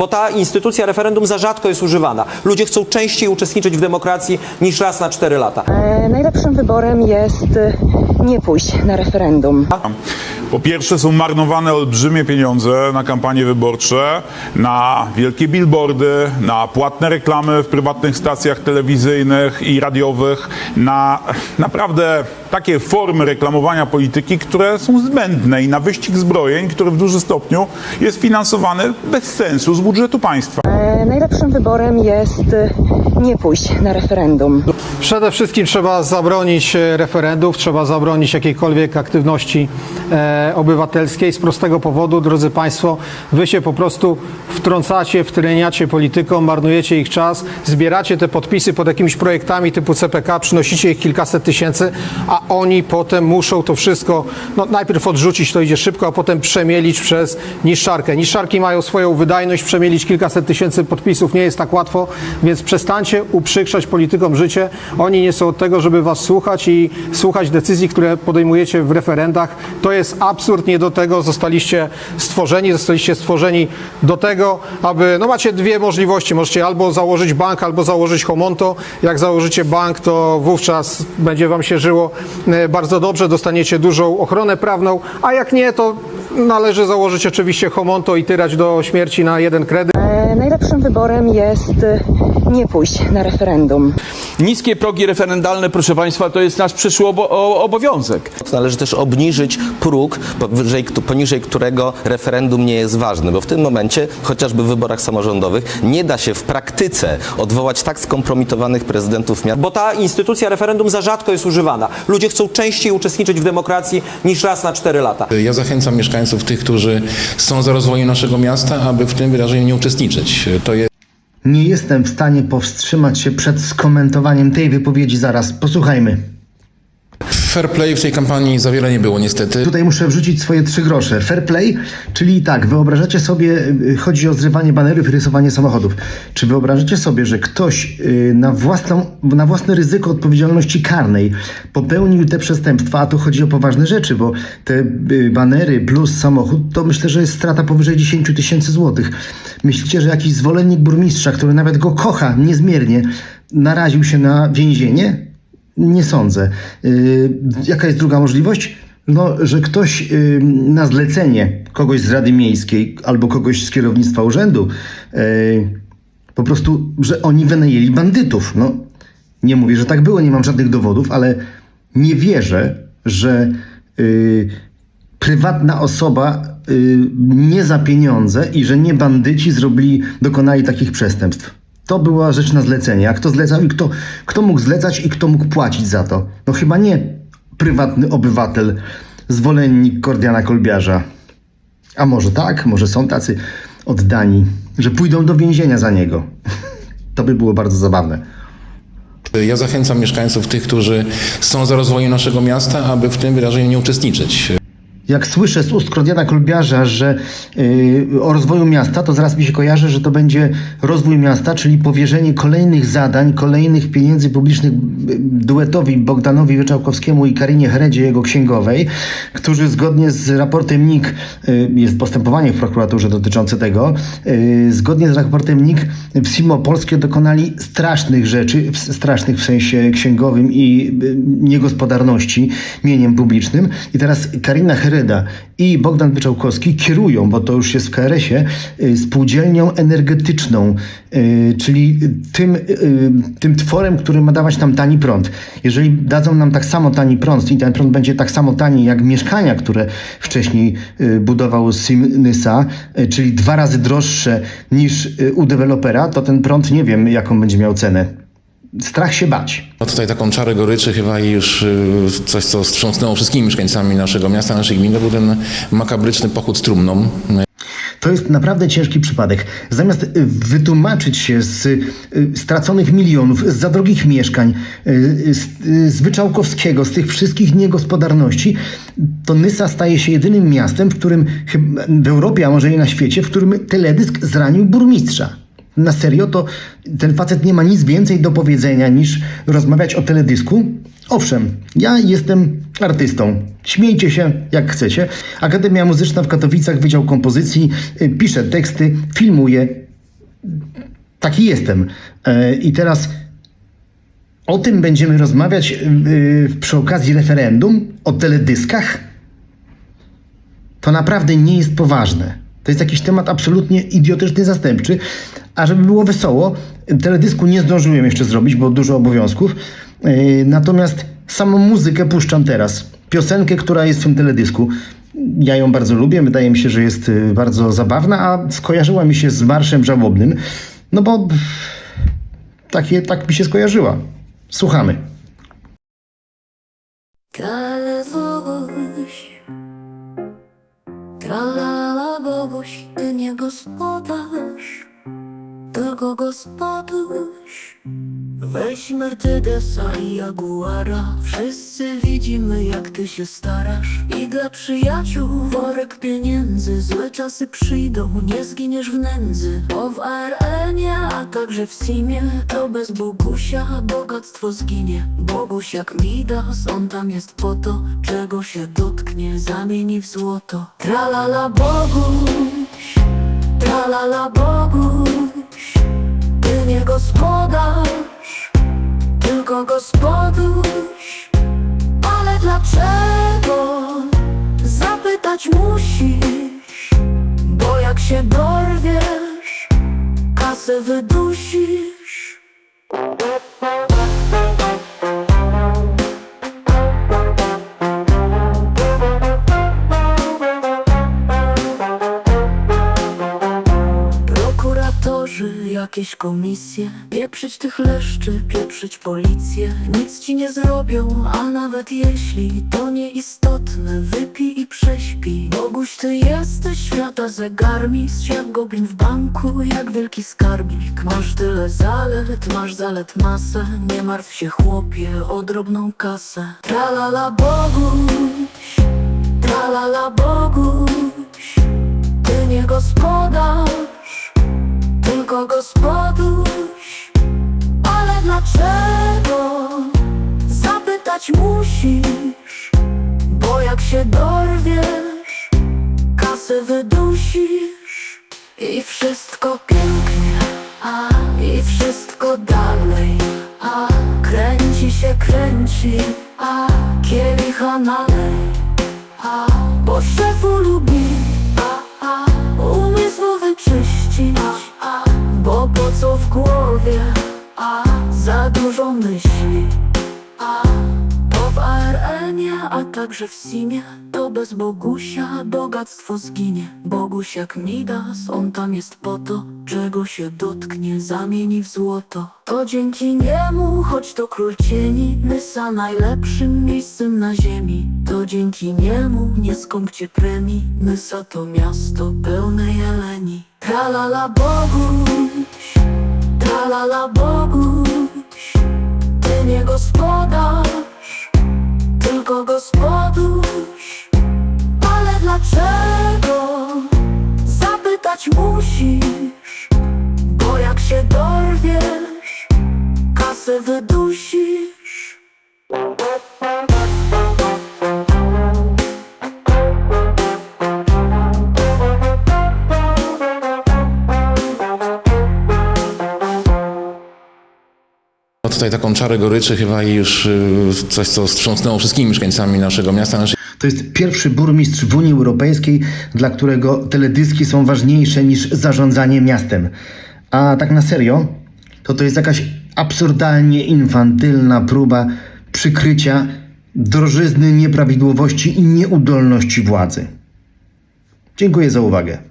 bo ta instytucja referendum za rzadko jest używana. Ludzie chcą częściej uczestniczyć w demokracji niż raz na cztery lata. E, Najlepszym wyborem jest nie pójść na referendum. Po pierwsze są marnowane olbrzymie pieniądze na kampanie wyborcze, na wielkie billboardy, na płatne reklamy w prywatnych stacjach telewizyjnych i radiowych, na naprawdę takie formy reklamowania polityki, które są zbędne i na wyścig zbrojeń, który w dużym stopniu jest finansowany bez sensu z budżetu państwa. E, Najlepszym wyborem jest e, nie pójść na referendum. Przede wszystkim trzeba zabronić e, referendów, trzeba zabronić jakiejkolwiek aktywności e, obywatelskiej z prostego powodu, drodzy Państwo, Wy się po prostu wtrącacie, wtreniacie polityką, marnujecie ich czas, zbieracie te podpisy pod jakimiś projektami typu CPK, przynosicie ich kilkaset tysięcy, a oni potem muszą to wszystko, no najpierw odrzucić, to idzie szybko, a potem przemielić przez niszczarkę. Niszczarki mają swoją wydajność, przemielić kilkaset tysięcy podpisów nie jest tak łatwo, więc przestańcie uprzykrzać politykom życie. Oni nie są od tego, żeby was słuchać i słuchać decyzji, które podejmujecie w referendach. To jest absurd, nie do tego zostaliście stworzeni. Zostaliście stworzeni do tego, aby, no macie dwie możliwości. Możecie albo założyć bank, albo założyć homonto. Jak założycie bank, to wówczas będzie wam się żyło e, bardzo dobrze, dostaniecie dużą ochronę prawną, a jak nie, to należy założyć oczywiście homonto i tyrać do śmierci na jeden kredyt. Najlepszym wyborem jest e, nie pójść na referendum. Niskie progi referendalne, proszę Państwa, to jest nasz przyszły obo- obowiązek. Należy też obniżyć próg, powyżej, poniżej którego referendum nie jest ważne, bo w tym momencie, chociażby w wyborach samorządowych, nie da się w praktyce odwołać tak skompromitowanych prezydentów miast. Bo ta instytucja referendum za rzadko jest używana. Ludzie chcą częściej uczestniczyć w demokracji niż raz na cztery lata. Ja zachęcam mieszkańców, tych, którzy są za rozwojem naszego miasta, aby w tym wydarzeniu nie uczestniczyć. To jest Nie jestem w stanie powstrzymać się przed skomentowaniem tej wypowiedzi zaraz. Posłuchajmy. Fair play w tej kampanii za wiele nie było niestety. Tutaj muszę wrzucić swoje trzy grosze. Fair play, czyli tak, wyobrażacie sobie, y, chodzi o zrywanie banerów i rysowanie samochodów. Czy wyobrażacie sobie, że ktoś y, na, własną, na własne ryzyko odpowiedzialności karnej popełnił te przestępstwa, a tu chodzi o poważne rzeczy, bo te y, banery plus samochód, to myślę, że jest strata powyżej 10 tysięcy złotych. Myślicie, że jakiś zwolennik burmistrza, który nawet go kocha niezmiernie, naraził się na więzienie? Nie sądzę. Yy, jaka jest druga możliwość? No, że ktoś yy, na zlecenie kogoś z Rady Miejskiej albo kogoś z kierownictwa urzędu, yy, po prostu, że oni wynajęli bandytów. No, nie mówię, że tak było, nie mam żadnych dowodów, ale nie wierzę, że prywatna osoba nie za pieniądze i że nie bandyci zrobili, dokonali takich przestępstw. To była rzecz na zlecenie. A kto zlecał i kto, kto mógł zlecać i kto mógł płacić za to? No chyba nie prywatny obywatel, zwolennik Kordiana Kolbiarza. A może tak, może są tacy oddani, że pójdą do więzienia za niego. To by było bardzo zabawne. Ja zachęcam mieszkańców, tych, którzy są za rozwojem naszego miasta, aby w tym wydarzeniu nie uczestniczyć. Jak słyszę z ust Kordiana Kolbiarza, że yy, o rozwoju miasta, to zaraz mi się kojarzy, że to będzie rozwój miasta, czyli powierzenie kolejnych zadań, kolejnych pieniędzy publicznych yy, duetowi Bogdanowi Wyczałkowskiemu i Karinie Heredzie, jego księgowej, którzy zgodnie z raportem NIK, yy, jest postępowanie w prokuraturze dotyczące tego, yy, zgodnie z raportem NIK w SIMO Polskie dokonali strasznych rzeczy, w, strasznych w sensie księgowym i yy, niegospodarności mieniem publicznym. I teraz Karina I Bogdan Wyczałkowski kierują, bo to już jest w KRS-ie, y, spółdzielnią energetyczną, y, czyli tym, y, tym tworem, który ma dawać nam tani prąd. Jeżeli dadzą nam tak samo tani prąd i ten prąd będzie tak samo tani jak mieszkania, które wcześniej budował Simnysa, czyli dwa razy droższe niż u dewelopera, to ten prąd nie wiem, jaką będzie miał cenę. Strach się bać. No tutaj taką czarę goryczy chyba i już y, coś, co wstrząsnęło wszystkimi mieszkańcami naszego miasta, naszej gminy, to był ten makabryczny pochód z trumną. To jest naprawdę ciężki przypadek. Zamiast y, wytłumaczyć się z y, straconych milionów, z za drogich mieszkań, z, z Wyczałkowskiego, z tych wszystkich niegospodarności, to Nysa staje się jedynym miastem, w którym w Europie, a może i na świecie, w którym teledysk zranił burmistrza. Na serio, to ten facet nie ma nic więcej do powiedzenia niż rozmawiać o teledysku? Owszem, ja jestem artystą. Śmiejcie się jak chcecie. Akademia Muzyczna w Katowicach, Wydział Kompozycji, y, piszę teksty, filmuję taki jestem. E, I teraz o tym będziemy rozmawiać y, przy okazji referendum o teledyskach. To naprawdę nie jest poważne. To jest jakiś temat absolutnie idiotyczny, zastępczy. A żeby było wesoło, teledysku nie zdążyłem jeszcze zrobić, bo dużo obowiązków. Yy, Natomiast samą muzykę puszczam teraz. Piosenkę, która jest w tym teledysku. Ja ją bardzo lubię, wydaje mi się, że jest y, bardzo zabawna, a skojarzyła mi się z marszem żałobnym. No bo takie, tak mi się skojarzyła. Słuchamy. Tylko gospodarz. Weź Mercedesa i Jaguara, wszyscy widzimy jak ty się starasz. I dla przyjaciół worek pieniędzy, złe czasy przyjdą, nie zginiesz w nędzy. Bo w ARN-ie, a także w Simie, to bez Bogusia bogactwo zginie. Boguś jak Midas, on tam jest po to, czego się dotknie, zamieni w złoto. Tralala Boguś, tralala Boguś, nie gospodarz, tylko gospoduś. Ale dlaczego? Zapytać musisz, bo jak się dorwiesz, kasę wydusisz. Jakieś komisje. Pieprzyć tych leszczy, pieprzyć policję. Nic ci nie zrobią, a nawet jeśli To nieistotne, wypij i prześpij Boguś, ty jesteś świata zegarmistrz Jak goblin w banku, jak wielki skarbnik. Masz tyle zalet, masz zalet masę. Nie martw się chłopie o drobną kasę. Tralala Boguś, tralala Boguś. Ty nie gospodarz tylko gospoduś. Ale dlaczego? Zapytać musisz? Bo jak się dorwiesz Kasę wydusisz. I wszystko pięknie A i wszystko dalej. A kręci się kręci A za dużo myśli. A to w ARN-ie, a także w Simie. To bez Bogusia bogactwo zginie. Boguś jak Midas, on tam jest po to Czego się dotknie, zamieni w złoto. To dzięki niemu, choć to król cieni Nysa najlepszym miejscem na ziemi. To dzięki niemu nie skąpcie premii. Nysa to miasto pełne jeleni. Tralala Tralala Boguś Ty nie gospodarz, tylko gospoduś Ale dlaczego? Zapytać musisz Bo jak się dorwiesz, kasę wydusisz tutaj taką czarę goryczy chyba i już y, coś, co wstrząsnęło wszystkimi mieszkańcami naszego miasta, To jest pierwszy burmistrz w Unii Europejskiej, dla którego teledyski są ważniejsze niż zarządzanie miastem. A tak na serio, to to jest jakaś absurdalnie infantylna próba przykrycia drożyzny, nieprawidłowości i nieudolności władzy. Dziękuję za uwagę.